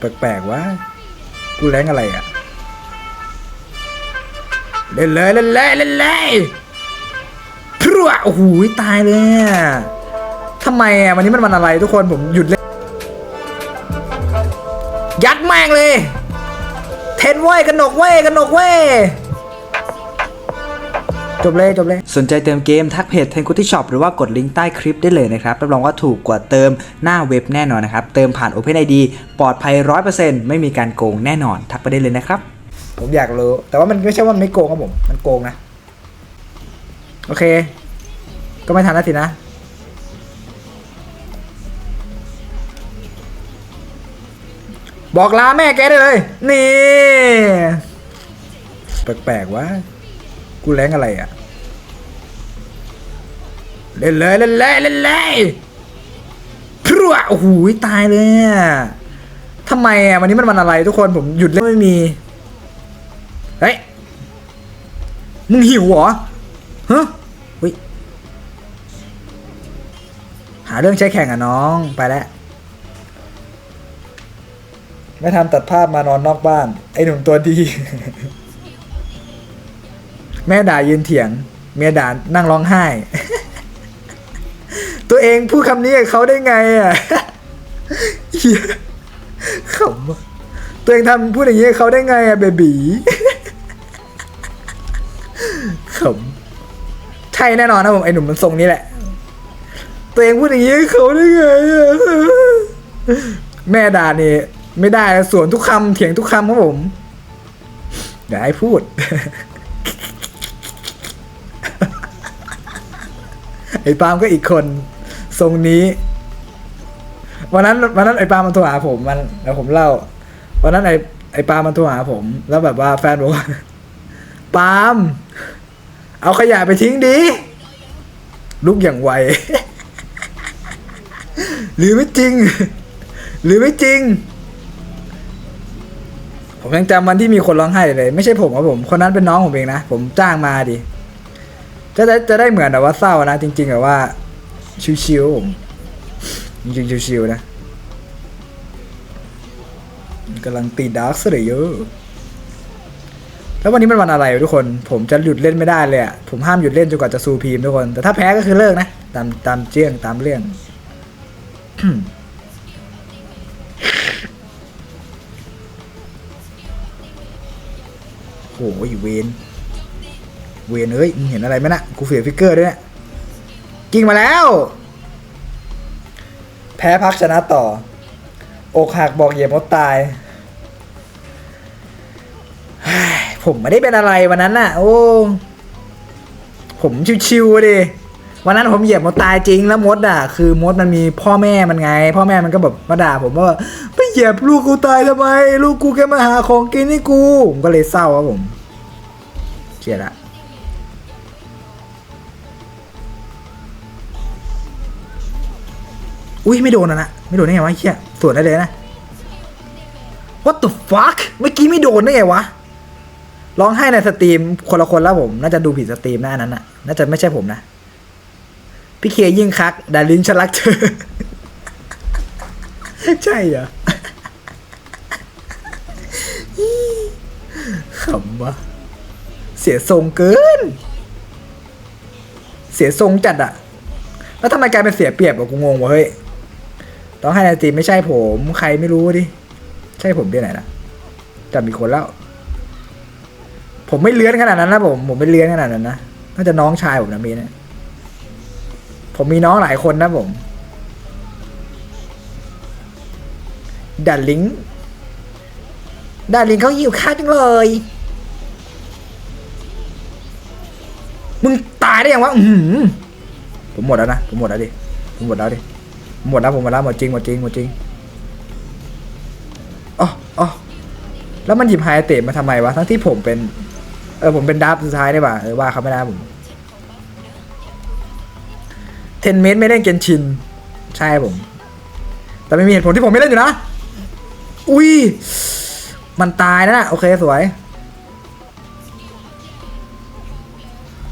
แปลกๆวะกูแรงอะไรอะ เล่นเลยเล่นเลยเล่นเลยพรัวโอ้โหตายเลยอะทำไมอะวันนี้มันวันอะไรทุกคนผมหยุดเล่นยัดแม่งเลย เทนเว้ยกระหนกเว้ยกระหนกเว้ย จบเลยจบเลย สนใจเติมเกมทักเพจ t e n k u t i Shop หรือว่ากดลิงก์ใต้คลิปได้เลยนะครับรับรองว่าถูกกว่าเติมหน้าเว็บแน่นอนนะครับ เติมผ่าน OpenID ปลอดภัย 100%ไม่มีการโกงแน่นอน ทักไปได้เลยนะครับ ผมอยากรู้ แต่ว่ามันไม่ใช่ว่ามันไม่โกงครับผม มันโกงนะ โอเค ก็ไม่ทันแล้วสินะบอกลาแม่แกได้เลย นี่ แปลกๆวะ กูแรงอะไรอะ เล่นเลยเล่นเลยเล่นเลยพรัวโอ้โหตายเลยอะทำไมอะวันนี้มันวันอะไรทุกคนผมหยุดเล่นไม่มี เฮ้ย มึงหิวเหรอฮะเฮ้ย หาเรื่องใช้แข่งอะน้องไปแล้วไม่ทำตัดภาพมานอนนอกบ้าน ไอ้หนุ่มตัวดี แม่ด่ายืนเถียง เมียด่านั่งร้องไห้ ตัวเองพูดคำนี้กับเขาได้ไงอะขำตัวเองทำพูดอย่างนี้กับเขาได้ไงอะเบบีขำใช่แน่นอนนะผมไอ้หนุ่มมันทรงนี้แหละ ตัวเองพูดอย่างนี้กับเขาได้ไงอะแม่ด่านี่ไม่ได้สวนทุกคำเถียงทุกคำครับผมเดี๋ยวให้พูด ไอ้ปามก็อีกคน ทรงนี้ วันนั้นวันนั้นไอ้ปามมันโทรหาผมมันแล้วผมเล่า วันนั้นไอ้ไอ้ปามมันโทรหาผม แล้วแบบว่าแฟนบอกว่าปามเอาขยะไปทิ้งดิลุกอย่างไว หรือไม่จริง หรือไม่จริง ผมยังจำวันที่มีคนร้องไห้เลย ไม่ใช่ผมครับผม คนนั้นเป็นน้องผมเองนะ ผมจ้างมาดิ จะได้จะได้เหมือนแบบว่าเศร้านะ จริงๆแบบว่า ชิวๆผมจริงๆชิวๆนะกำลังตีดาร์กซะเลยเยอะแล้ววันนี้มันวันอะไรทุกคน ผมจะหยุดเล่นไม่ได้เลยอะผมห้ามหยุดเล่นจนกว่าจะซูพีมทุกคน แต่ถ้าแพ้ก็คือเลิกนะ ตามตามเจียงตามเรื่อง โอ้ยเวน เวนเอ้ยมึงเห็นอะไรไหมนะกูเสียฟิกเกอร์ด้วยเนะกิ้งมาแล้ว แพ้พักชนะต่อ อกหักบอกเหยียบมดตาย ผมไม่ได้เป็นอะไรวันนั้นน่ะ โอ้ ผมชิวๆดิวันนั้นผมเหยียบมดตายจริงแล้วมดอะ คือมดมันมีพ่อแม่มันไง พ่อแม่มันก็แบบมาด่าผมว่าไปเหยียบลูกกูตายทำไมลูกกูแค่มาหาของกินให้กูผมก็เลยเศร้าครับผมเครียดละ อุ้ยไม่โดนอะนะไม่โดนได้ไงวะเฮียสวนได้เลยนะ What the fuck เมื่อกี้ไม่โดนได้ไงวะร้องไห้ในสตรีมคนละคนแล้วผม น่าจะดูผิดสตรีมหนะอันนั้นน่ะ น่าจะไม่ใช่ผมนะ พี่เคยิ่งคักดารินฉันรักเธอ ใช่เหรอขำวะเสียทรงเกิน เสียทรงจัดอะแล้วทำไมกลายเป็นเสียเปรียบอะกูงงวะเฮ้ย ต้องให้นสตรีมไม่ใช่ผม ใครไม่รู้ดิ ใช่ผมที่ไหนนะจำมีคนแล้ว ผมไม่เลื้อนขนาดนั้นนะผม ผมไม่เลื้อนขนาดนั้นนะ น่าจะน้องชายผมนะมีนะผมมีน้องหลายคนนะผม ดันลิงดันลิงเขาหิวข้าวจังเลย มึงตายได้ยังวะ อือหือผมหมดแล้วนะ ผมหมดแล้วดิ ผมหมดแล้วดิ หมดแล้วผมหมดแล้วหมดจริงหมดจริงหมดจริงอ๋ออ๋อแล้วมันหยิบไฮเตะมาทำไมวะทั้งที่ผมเป็น เออผมเป็นดับสุดท้ายได้ป่ะเออว่าเขาไม่ได้ผมเทนเมตไม่เล่นเกนชิน ใช่ผม แต่ไม่มีเหตุผลที่ผมไม่เล่นอยู่นะ อุ้ย มันตายแล้วนะโอเคสวย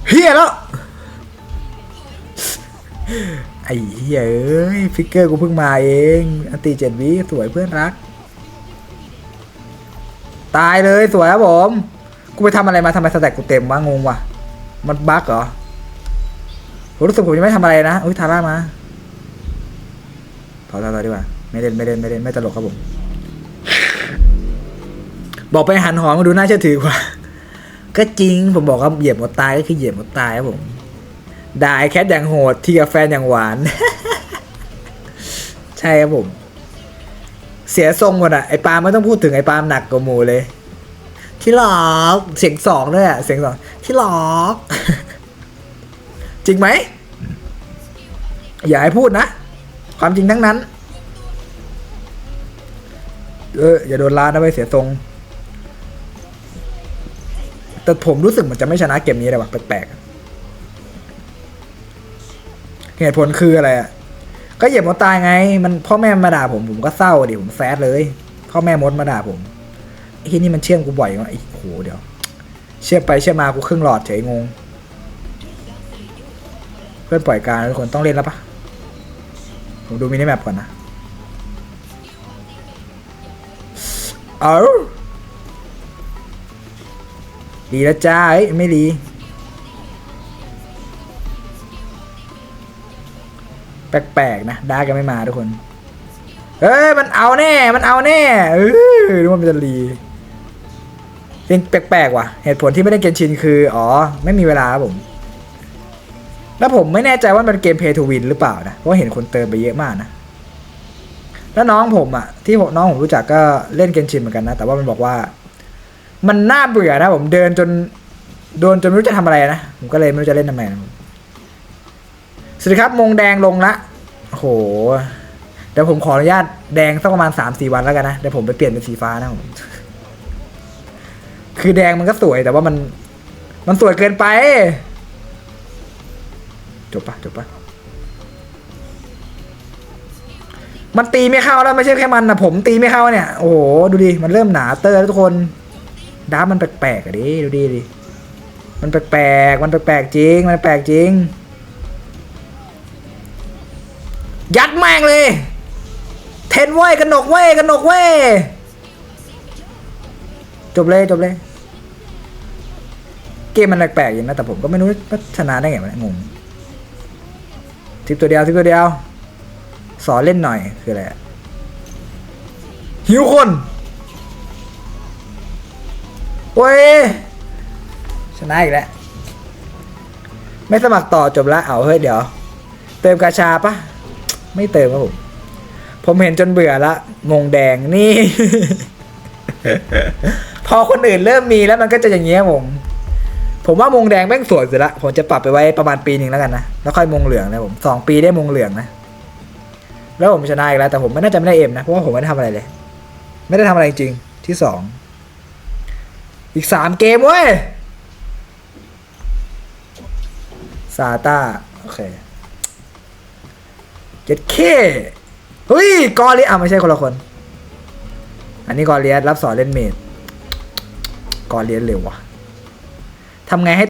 เฮียแล้ว ไอ้เหี้ยเอ้ยฟิกเกอร์กูเพิ่งมาเอง อันตีเจ็ดวิสวยเพื่อนรัก ตายเลยสวยครับผม กูไปทำอะไรมาทำไมสแต็กกูเต็มวะงงวะมันบั๊กเหรอผมรู้สึกผมยังไม่ทำอะไรนะอุ้ยทาร่ามาถอยถอยถอยดีกว่า ไม่เล่นไม่เล่นไม่เล่นไม่ตลกครับผม บอกไปหันหอมมาดูน่าเชื่อถือกว่า ก็จริงผมบอกว่าเหยียบหมดตายก็คือเหยียบหมดตายครับผม ด่าไอ้แคทอย่างโหดที่กับแฟนอย่างหวาน ใช่ครับผม เสียทรงหมดอะไอปามไม่ต้องพูดถึงไอปามหนักกว่าหมูเลย ที่หลอกเสียงสองด้วยอะเสียงสองที่หลอก จริงไหม อย่าให้พูดนะ ความจริงทั้งนั้น เอออย่าโดนล้านนะไปเสียทรงแต่ผมรู้สึกเหมันจะไม่ชนะเกมนี้เลยว่ะแปลกๆ เหตุผลคืออะไรอะก็เหยียบมดตายไง มันพ่อแม่มาด่าผมผมก็เศร้าดิผมแซดเลย พ่อแม่มดมาด่าผมไอ้ที่นี่มันเชื่อมกูบ่อยวะไอ้โหเดี๋ยว เชื่อมไปเชื่อมมากูครึ่งหลอดเฉยงง เพื่อนปล่อยการทุกคนต้องเล่นแล้วปะผมดูมินิแมปก่อนนะเอาดีแล้วจ้าเอ้ยไม่ดี แปลกๆนะดาร์กยังไม่มาทุกคนเฮ้ย มันเอาแน่ มันเอาแน่เออรู้ว่ามันจะรีเป็นแปลกๆว่ะ เหตุผลที่ไม่ได้เกนชินคือ อ๋อ ไม่มีเวลาครับผม แล้วผมไม่แน่ใจว่ามันเป็นเกมเพย์ทูวินหรือเปล่านะ เพราะเห็นคนเติมไปเยอะมากนะ แล้วน้องผมอะที่ผมน้องผมรู้จักก็เล่นเกนชินเหมือนกันนะ แต่ว่ามันบอกว่า มันน่าเบื่อนะผมเดินจนโดนจนไม่รู้จะทำอะไรนะ ผมก็เลยไม่รู้จะเล่นทำไมนะ สวัสดีครับมงแดงลงละโอ้โหเดี๋ยวผมขออนุญาตแดงสักประมาณสามสี่วันแล้วกันนะเดี๋ยวผมไปเปลี่ยนเป็นสีฟ้านะผมคือแดงมันก็สวยแต่ว่ามัน มันสวยเกินไป จบปะจบปะมันตีไม่เข้าแล้วไม่ใช่แค่มันนะผมตีไม่เข้าเนี่ย โอ้โหดูดิมันเริ่มหนาเตอร์แล้วทุกคนดาร์มันแปลกๆอะดิดูดิดิมันแปลกๆมันแปลกๆจริง มันแปลกจริง ยัดแม่งเลย เทนเว้ยกระหนกเว้ยกระหนกเว้ยจบเลยจบเลย เกมมันแปลกๆอย่างนะแต่ผมก็ไม่รู้ว่าชนะได้ไงวะเนี่ยงงทิปตัวเดียวทิปตัวเดียว สอนเล่นหน่อยคืออะไรอะหิวคนโอ้ยชนะอีกแล้ว ไม่สมัครต่อจบละเอาเฮ้ยเดี๋ยว เติมกาชาปะ ไม่เติมครับผมผมเห็นจนเบื่อละมงแดงนี่ พอคนอื่นเริ่มมีแล้วมันก็จะอย่างเงี้ยผมผมว่ามงแดงแม่งสวยสุดละผมจะปรับไปไว้ประมาณปีหนึ่งแล้วกันนะแล้วค่อยมงเหลืองนะผมสองปีได้มงเหลืองนะแล้วผมชนะอีกแล้วแต่ผมไม่น่าจะไม่ได้เอ็มนะเพราะว่าผมไม่ได้ทำอะไรเลย ไม่ได้ทำอะไรจริงที่สองอีกสามเกมเว้ยซาต้าโอเค เจ็ดเคเฮ้ยกอเลียอะไม่ใช่คนละคน อันนี้กอเลียสรับสอนเล่นเมดกอเลียสเร็วว่ะทำไงให้